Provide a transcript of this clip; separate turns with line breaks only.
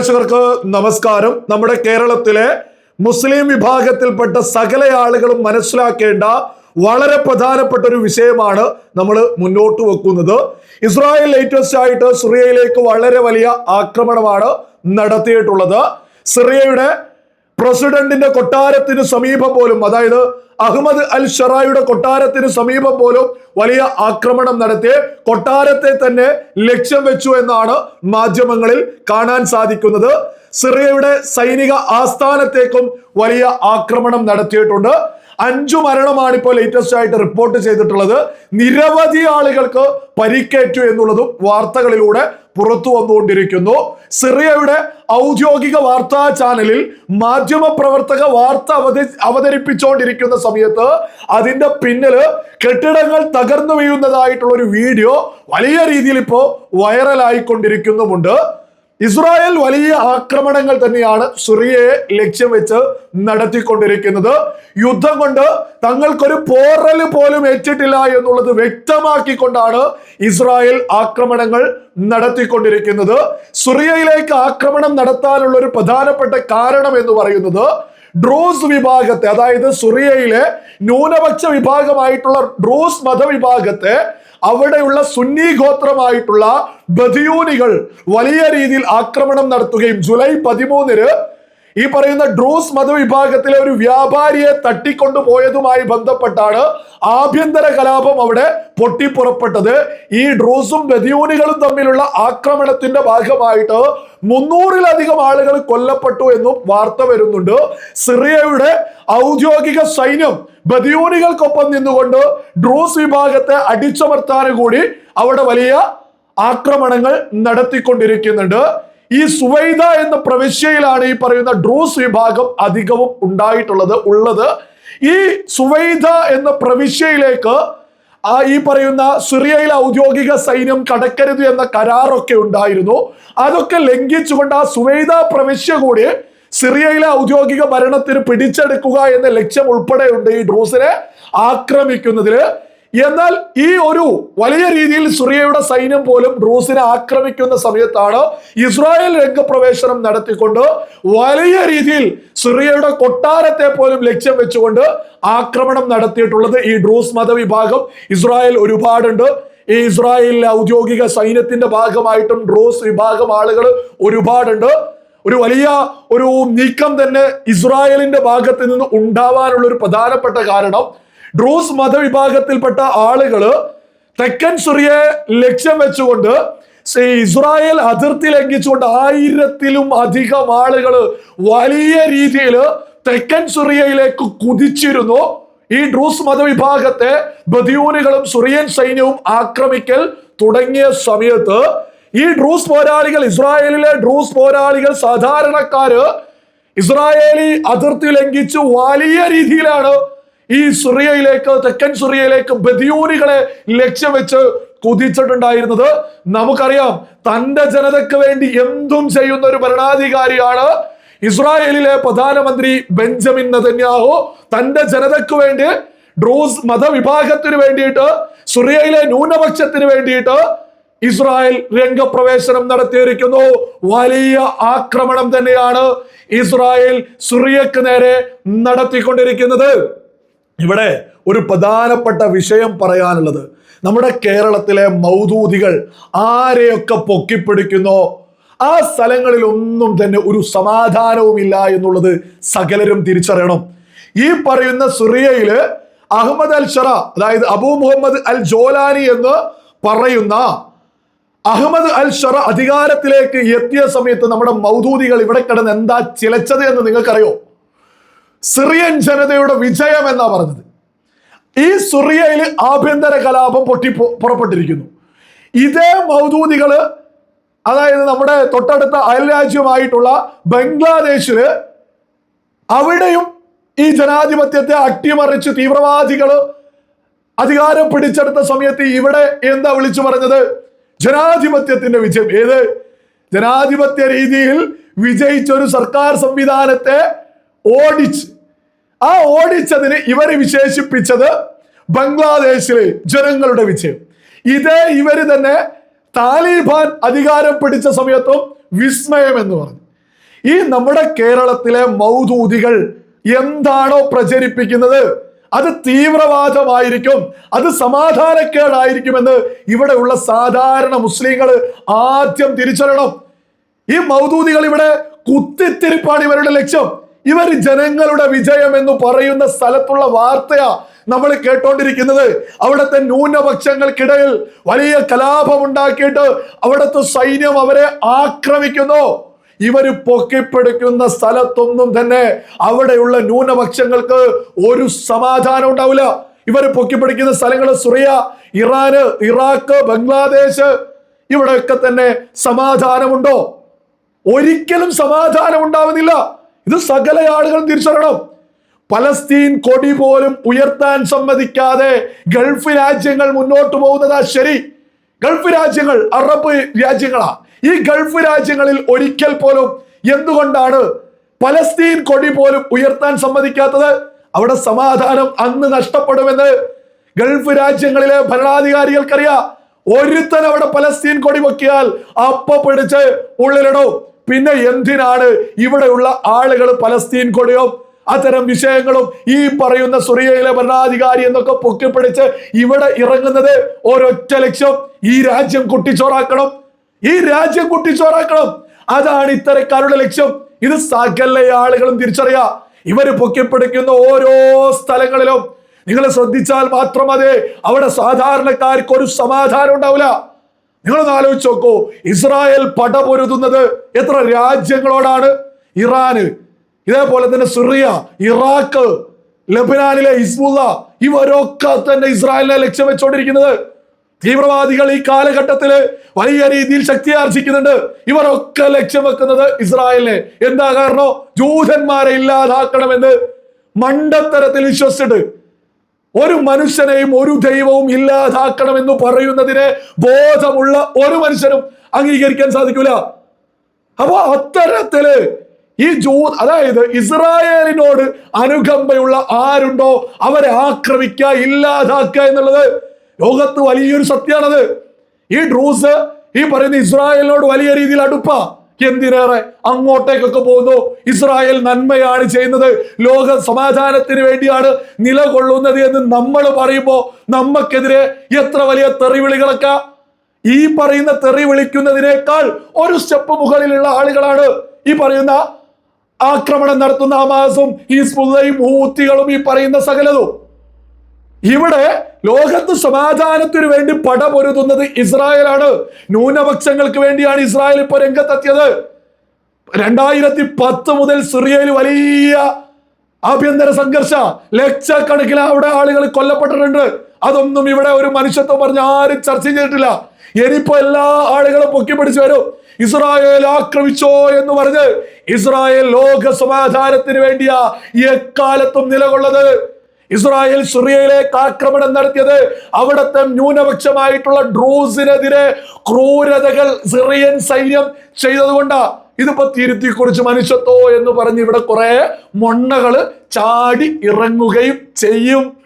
പ്രേക്ഷകർക്ക് നമസ്കാരം. നമ്മുടെ കേരളത്തിലെ മുസ്ലിം വിഭാഗത്തിൽപ്പെട്ട സകല ആളുകളും മനസ്സിലാക്കേണ്ട വളരെ പ്രധാനപ്പെട്ട ഒരു വിഷയമാണ് നമ്മൾ മുന്നോട്ട് വെക്കുന്നത്. ഇസ്രായേൽ ലേറ്റസ്റ്റ് ആയിട്ട് സിറിയയിലേക്ക് വളരെ വലിയ ആക്രമണമാണ് നടത്തിയിട്ടുള്ളത്. സിറിയയുടെ പ്രസിഡന്റിന്റെ കൊട്ടാരത്തിന് സമീപം പോലും അതായത് അഹമ്മദ് അൽ ഷറായുടെ കൊട്ടാരത്തിന് സമീപം പോലും വലിയ ആക്രമണം നടത്തി കൊട്ടാരത്തെ തന്നെ ലക്ഷ്യം വെച്ചു എന്നാണ് മാധ്യമങ്ങളിൽ കാണാൻ സാധിക്കുന്നത്. സിറിയയുടെ സൈനിക ആസ്ഥാനത്തേക്കും വലിയ ആക്രമണം നടത്തിയിട്ടുണ്ട്. അഞ്ചു മരണമാണ് ഇപ്പോൾ ലേറ്റസ്റ്റ് ആയിട്ട് റിപ്പോർട്ട് ചെയ്തിട്ടുള്ളത്. നിരവധി ആളുകൾക്ക് പരിക്കേറ്റു എന്നുള്ളതും വാർത്തകളിലൂടെ പുറത്തു വന്നുകൊണ്ടിരിക്കുന്നു. സിറിയയുടെ ഔദ്യോഗിക വാർത്താ ചാനലിൽ മാധ്യമ പ്രവർത്തക വാർത്ത അവത അവതരിപ്പിച്ചുകൊണ്ടിരിക്കുന്ന സമയത്ത് അതിന്റെ പിന്നിൽ കെട്ടിടങ്ങൾ തകർന്നു വീഴുന്നതായിട്ടുള്ള ഒരു വീഡിയോ വലിയ രീതിയിൽ ഇപ്പോൾ വൈറലായിക്കൊണ്ടിരിക്കുന്നുമുണ്ട്. ഇസ്രായേൽ വലിയ ആക്രമണങ്ങൾ തന്നെയാണ് സിറിയയെ ലക്ഷ്യം വെച്ച് നടത്തിക്കൊണ്ടിരിക്കുന്നത്. യുദ്ധം കൊണ്ട് തങ്ങൾക്കൊരു പോറൽ പോലും ഏറ്റിട്ടില്ല എന്നുള്ളത് വ്യക്തമാക്കിക്കൊണ്ടാണ് ഇസ്രായേൽ ആക്രമണങ്ങൾ നടത്തിക്കൊണ്ടിരിക്കുന്നത്. സിറിയയിലേക്ക് ആക്രമണം നടത്താനുള്ള ഒരു പ്രധാനപ്പെട്ട കാരണം എന്ന് പറയുന്നത് ഡ്രൂസ് വിഭാഗത്തെ അതായത് സുറിയയിലെ ന്യൂനപക്ഷ വിഭാഗമായിട്ടുള്ള ഡ്രോസ് മതവിഭാഗത്തെ അവിടെയുള്ള സുന്നി ഗോത്രമായിട്ടുള്ള ബദിയൂനികൾ വലിയ രീതിയിൽ ആക്രമണം നടത്തുകയും ജൂലൈ പതിമൂന്നിന് ഈ പറയുന്ന ഡ്രൂസ് മതവിഭാഗത്തിലെ ഒരു വ്യാപാരിയെ തട്ടിക്കൊണ്ടുപോയതുമായി ബന്ധപ്പെട്ടാണ് ആഭ്യന്തര കലാപം അവിടെ പൊട്ടിപ്പുറപ്പെട്ടത്. ഈ ഡ്രൂസും ബദിയൂനികളും തമ്മിലുള്ള ആക്രമണത്തിന്റെ ഭാഗമായിട്ട് മുന്നൂറിലധികം ആളുകൾ കൊല്ലപ്പെട്ടു എന്നും വാർത്ത വരുന്നുണ്ട്. സിറിയയുടെ ഔദ്യോഗിക സൈന്യം ബദിയൂനികൾക്കൊപ്പം നിന്നുകൊണ്ട് ഡ്രൂസ് വിഭാഗത്തെ അടിച്ചമർത്താനും കൂടി അവിടെ വലിയ ആക്രമണങ്ങൾ നടത്തിക്കൊണ്ടിരിക്കുന്നുണ്ട്. ഈ സുവൈദ എന്ന പ്രവിശ്യയിലാണ് ഈ പറയുന്ന ഡ്രൂസ് വിഭാഗം അധികവും ഉണ്ടായിട്ടുള്ളത് ഉള്ളത്. ഈ സുവൈദ എന്ന പ്രവിശ്യയിലേക്ക് ആ ഈ പറയുന്ന സിറിയയിലെ ഔദ്യോഗിക സൈന്യം കടക്കരുത് എന്ന കരാറൊക്കെ ഉണ്ടായിരുന്നു. അതൊക്കെ ലംഘിച്ചുകൊണ്ട് ആ സുവൈദ പ്രവിശ്യ കൂടി സിറിയയിലെ ഔദ്യോഗിക ഭരണത്തിന് പിടിച്ചെടുക്കുക എന്ന ലക്ഷ്യം ഉൾപ്പെടെയുണ്ട് ഈ ഡ്രൂസിനെ ആക്രമിക്കുന്നതിൽ. എന്നാൽ ഈ ഒരു വലിയ രീതിയിൽ സുറിയയുടെ സൈന്യം പോലും ഡ്രൂസിനെ ആക്രമിക്കുന്ന സമയത്താണ് ഇസ്രായേൽ രംഗപ്രവേശനം നടത്തിക്കൊണ്ട് വലിയ രീതിയിൽ സുറിയയുടെ കൊട്ടാരത്തെ പോലും ലക്ഷ്യം വെച്ചുകൊണ്ട് ആക്രമണം നടത്തിയിട്ടുള്ളത് ഈ ഡ്രൂസ് മതവിഭാഗം. ഇസ്രായേൽ ഒരുപാടുണ്ട്. ഈ ഇസ്രായേലിലെ ഔദ്യോഗിക സൈന്യത്തിന്റെ ഭാഗമായിട്ടും ഡ്രൂസ് വിഭാഗം ആളുകൾ ഒരുപാടുണ്ട്. ഒരു വലിയ ഒരു നീക്കം തന്നെ ഇസ്രായേലിന്റെ ഭാഗത്ത് നിന്ന് ഉണ്ടാവാനുള്ള ഒരു പ്രധാനപ്പെട്ട കാരണം ഡ്രൂസ് മതവിഭാഗത്തിൽപ്പെട്ട ആളുകൾ തെക്കൻ സുറിയെ ലക്ഷ്യം വെച്ചുകൊണ്ട് ഇസ്രായേൽ അതിർത്തി ലംഘിച്ചുകൊണ്ട് ആയിരത്തിലും അധികം ആളുകൾ വലിയ രീതിയിൽ തെക്കൻ സുറിയയിലേക്ക് കുതിച്ചിരുന്നു. ഈ ഡ്രൂസ് മതവിഭാഗത്തെ ബദിയൂനുകളും സുറിയൻ സൈന്യവും ആക്രമിക്കൽ തുടങ്ങിയ സമയത്ത് ഈ ഡ്രൂസ് പോരാളികൾ ഇസ്രായേലിലെ ഡ്രൂസ് പോരാളികൾ സാധാരണക്കാര് ഇസ്രായേലി അതിർത്തി ലംഘിച്ച് വലിയ രീതിയിലാണ് ഈ സുറിയയിലേക്ക് തെക്കൻ സുറിയയിലേക്ക് ബദിയൂനികളെ ലക്ഷ്യം വെച്ച് കുതിച്ചിട്ടുണ്ടായിരുന്നത്. നമുക്കറിയാം തന്റെ ജനതയ്ക്ക് വേണ്ടി എന്തും ചെയ്യുന്ന ഒരു ഭരണാധികാരിയാണ് ഇസ്രായേലിലെ പ്രധാനമന്ത്രി ബെഞ്ചമിൻ നതന്യാഹു. തന്റെ ജനതയ്ക്ക് വേണ്ടി ഡ്രൂസ് മതവിഭാഗത്തിന് വേണ്ടിയിട്ട് സുറിയയിലെ ന്യൂനപക്ഷത്തിന് വേണ്ടിയിട്ട് ഇസ്രായേൽ രംഗപ്രവേശനം നടത്തിയിരിക്കുന്നു. വലിയ ആക്രമണം തന്നെയാണ് ഇസ്രായേൽ സുറിയക്ക് നേരെ നടത്തിക്കൊണ്ടിരിക്കുന്നത്. ഇവിടെ ഒരു പ്രധാനപ്പെട്ട വിഷയം പറയാനുള്ളത്. നമ്മുടെ കേരളത്തിലെ മൗദൂദികൾ ആരെയൊക്കെ പൊക്കിപ്പിടിക്കുന്നു ആ സ്ഥലങ്ങളിൽ ഒന്നും തന്നെ ഒരു സമാധാനവുമില്ല എന്നുള്ളത് സകലരും തിരിച്ചറിയണം. ഈ പറയുന്ന സിറിയയിൽ അഹമ്മദ് അൽ ഷറ അതായത് അബൂ മുഹമ്മദ് അൽ ജോലാനി എന്ന് പറയുന്ന അഹമ്മദ് അൽ ഷറ അധികാരത്തിലേക്ക് എത്തിയ സമയത്ത് നമ്മുടെ മൗദൂദികൾ ഇവിടെ കിടന്ന് എന്താ ചിലച്ചത് എന്ന് നിങ്ങൾക്കറിയോ? സിറിയൻ ജനതയുടെ വിജയം എന്നാ പറഞ്ഞത്. ഈ സിറിയയിൽ ആഭ്യന്തര കലാപം പൊട്ടി പുറപ്പെട്ടിരിക്കുന്നു. ഇതേ മൗദൂദികൾ അതായത് നമ്മുടെ തൊട്ടടുത്ത അയൽരാജ്യമായിട്ടുള്ള ബംഗ്ലാദേശിൽ അവിടെയും ഈ ജനാധിപത്യത്തെ അട്ടിമറിച്ച് തീവ്രവാദികൾ അധികാരം പിടിച്ചെടുത്ത സമയത്ത് ഇവിടെ എന്താ വിളിച്ചു പറഞ്ഞത്? ജനാധിപത്യത്തിന്റെ വിജയം. ഏത്? ജനാധിപത്യ രീതിയിൽ വിജയിച്ച ഒരു സർക്കാർ സംവിധാനത്തെ ഓടിച്ച്. ആ ഓടിച്ചതിന് ഇവരെ വിശേഷിപ്പിച്ചത് ബംഗ്ലാദേശിലെ ജനങ്ങളുടെ വിജയം. ഇതേ ഇവർ തന്നെ താലിബാൻ അധികാരം പിടിച്ച സമയത്തും വിസ്മയം എന്ന് പറഞ്ഞു. ഈ നമ്മുടെ കേരളത്തിലെ മൗദൂദികൾ എന്താണോ പ്രചരിപ്പിക്കുന്നത്? അത് തീവ്രവാദമായിരിക്കും അത് സമാധാനക്കേടായിരിക്കുമെന്ന് ഇവിടെയുള്ള സാധാരണ മുസ്ലിങ്ങൾ ആദ്യം തിരിച്ചറിയണം. ഈ മൗദൂദികൾ ഇവിടെ കുത്തിത്തിരിപ്പാണ് ഇവരുടെ ലക്ഷ്യം. ഇവർ ജനങ്ങളുടെ വിജയം എന്ന് പറയുന്ന സ്ഥലത്തുള്ള വാർത്തയാ നമ്മൾ കേട്ടോണ്ടിരിക്കുന്നത്. അവിടുത്തെ ന്യൂനപക്ഷങ്ങൾക്കിടയിൽ വലിയ കലാപം ഉണ്ടാക്കിയിട്ട് അവിടുത്തെ സൈന്യം അവരെ ആക്രമിക്കുന്നു. ഇവർ പൊക്കിപ്പിടിക്കുന്ന സ്ഥലത്തൊന്നും തന്നെ അവിടെയുള്ള ന്യൂനപക്ഷങ്ങൾക്ക് ഒരു സമാധാനം ഉണ്ടാവില്ല. ഇവർ പൊക്കിപ്പിടിക്കുന്ന സ്ഥലങ്ങൾ സുറിയ ഇറാന് ഇറാഖ് ബംഗ്ലാദേശ് ഇവിടെയൊക്കെ തന്നെ സമാധാനമുണ്ടോ? ഒരിക്കലും സമാധാനം ഉണ്ടാവുന്നില്ല ഇത് സകല ആളുകളും തിരിച്ചറിയണം. പലസ്തീൻ കൊടി പോലും ഉയർത്താൻ സമ്മതിക്കാതെ ഗൾഫ് രാജ്യങ്ങൾ മുന്നോട്ട് പോകുന്നതാ ശരി. ഗൾഫ് രാജ്യങ്ങൾ അറബ് രാജ്യങ്ങളാ. ഈ ഗൾഫ് രാജ്യങ്ങളിൽ ഒരിക്കൽ പോലും എന്തുകൊണ്ടാണ് പലസ്തീൻ കൊടി പോലും ഉയർത്താൻ സമ്മതിക്കാത്തത്? അവിടെ സമാധാനം അന്ന് നഷ്ടപ്പെടുമെന്ന് ഗൾഫ് രാജ്യങ്ങളിലെ ഭരണാധികാരികൾക്കറിയാം. ഒരുത്തൻ അവിടെ പലസ്തീൻ കൊടി പൊക്കിയാൽ അപ്പ പിടിച്ച് ഉള്ളിലിടും. പിന്നെ എന്തിനാണ് ഇവിടെയുള്ള ആളുകൾ പലസ്തീൻ കൊടിയോ അത്തരം വിഷയങ്ങളും ഈ പറയുന്ന സുറിയയിലെ ഭരണാധികാരി എന്നൊക്കെ പൊക്കിപ്പിടിച്ച് ഇവിടെ ഇറങ്ങുന്നത് ഒരൊറ്റ ലക്ഷ്യം ഈ രാജ്യം കുട്ടിച്ചോറാക്കണം. ഈ രാജ്യം കുട്ടിച്ചോറാക്കണം. അതാണ് ഇത്തരക്കാരുടെ ലക്ഷ്യം. ഇത് സകല ആളുകളും തിരിച്ചറിയാ. ഇവർ പൊക്കിപ്പിടിക്കുന്ന ഓരോ സ്ഥലങ്ങളിലും. നിങ്ങൾ ശ്രദ്ധിച്ചാൽ മാത്രം അതെ. അവിടെ സാധാരണക്കാർക്ക് ഒരു സമാധാനം ഉണ്ടാവില്ല. നിങ്ങളൊന്ന് ആലോചിച്ച് നോക്കൂ. ഇസ്രായേൽ പടപൊരുതുന്നത് എത്ര രാജ്യങ്ങളോടാണ്? ഇറാന് ഇതേപോലെ തന്നെ സിറിയ ഇറാഖ് ലബനാനിലെ ഹിസ്ബുള്ള ഇവരൊക്കെ തന്നെ ഇസ്രായേലിനെ ലക്ഷ്യം വെച്ചുകൊണ്ടിരിക്കുന്നത് തീവ്രവാദികൾ ഈ കാലഘട്ടത്തിൽ വലിയ രീതിയിൽ ശക്തി ആർജിക്കുന്നുണ്ട്. ഇവരൊക്കെ ലക്ഷ്യം വെക്കുന്നത് ഇസ്രായേലിനെ. എന്താ കാരണം? ജൂതന്മാരെ ഇല്ലാതാക്കണമെന്ന് മണ്ടത്തരത്തിൽ വിശ്വസിച്ചിട്ട് ഒരു മനുഷ്യനെയും ഒരു ദൈവവും ഇല്ലാതാക്കണമെന്ന് പറയുന്നതിനെ ബോധമുള്ള ഒരു മനുഷ്യനും അംഗീകരിക്കാൻ സാധിക്കൂല. അപ്പൊ അത്തരത്തിൽ ഈ ജൂ അതായത് ഇസ്രായേലിനോട് അനുകമ്പയുള്ള ആരുണ്ടോ അവരെ ആക്രമിക്കുക ഇല്ലാതാക്കുക എന്നുള്ളത് ലോകത്ത് വലിയൊരു സത്യമാണത്. ഈ ഡ്രൂസ് ഈ പറയുന്ന ഇസ്രായേലിനോട് വലിയ രീതിയിൽ അടുപ്പ. എന്തിനേറെ അങ്ങോട്ടേക്കൊക്കെ പോകുന്നു? ഇസ്രായേൽ നന്മയാണ് ചെയ്യുന്നത്. ലോക സമാധാനത്തിന് വേണ്ടിയാണ് നിലകൊള്ളുന്നത് എന്ന് നമ്മൾ പറയുമ്പോൾ നമ്മക്കെതിരെ എത്ര വലിയ തെറിവിളികളൊക്കെ? ഈ പറയുന്ന തെറി വിളിക്കുന്നതിനേക്കാൾ ഒരു സ്റ്റെപ്പ് മുകളിലുള്ള ആളുകളാണ് ഈ പറയുന്ന ആക്രമണം നടത്തുന്ന ഹമാസും ഹിസ്ബുള്ളയും ഹൂത്തികളും ഈ പറയുന്ന സകലതും. ഇവിടെ ലോകത്ത് സമാധാനത്തിന് വേണ്ടി പടമൊരുതുന്നത് ഇസ്രായേലാണ്. ന്യൂനപക്ഷങ്ങൾക്ക് വേണ്ടിയാണ് ഇസ്രായേൽ ഇപ്പൊ രംഗത്തെത്തിയത്. രണ്ടായിരത്തി പത്ത് മുതൽ സിറിയയിൽ വലിയ ആഭ്യന്തര സംഘർഷ. ലക്ഷക്കണക്കിന് അവിടെ ആളുകൾ കൊല്ലപ്പെട്ടിട്ടുണ്ട്. അതൊന്നും ഇവിടെ ഒരു മനുഷ്യത്വം പറഞ്ഞ് ആരും ചർച്ച ചെയ്തിട്ടില്ല. ഇനിയിപ്പോ എല്ലാ ആളുകളും പൊക്കി പിടിച്ചു വരും. ഇസ്രായേൽ ആക്രമിച്ചോ എന്ന് പറഞ്ഞ് ഇസ്രായേൽ ലോക സമാധാനത്തിന് വേണ്ടിയാ എക്കാലത്തും നിലകൊള്ളത്. ഇസ്രായേൽ സിറിയയിലേക്ക് ആക്രമണം നടത്തിയത് അവിടുത്തെ ന്യൂനപക്ഷമായിട്ടുള്ള ഡ്രൂസിനെതിരെ ക്രൂരതകൾ സിറിയൻ സൈന്യം ചെയ്തതുകൊണ്ടാ. ഇതിപ്പോ തിരുത്തി കുറിച്ച് മനുഷ്യത്തോ എന്ന് പറഞ്ഞ് ഇവിടെ കുറെ മൊണ്ണകൾ ചാടി ഇറങ്ങുകയും ചെയ്യും.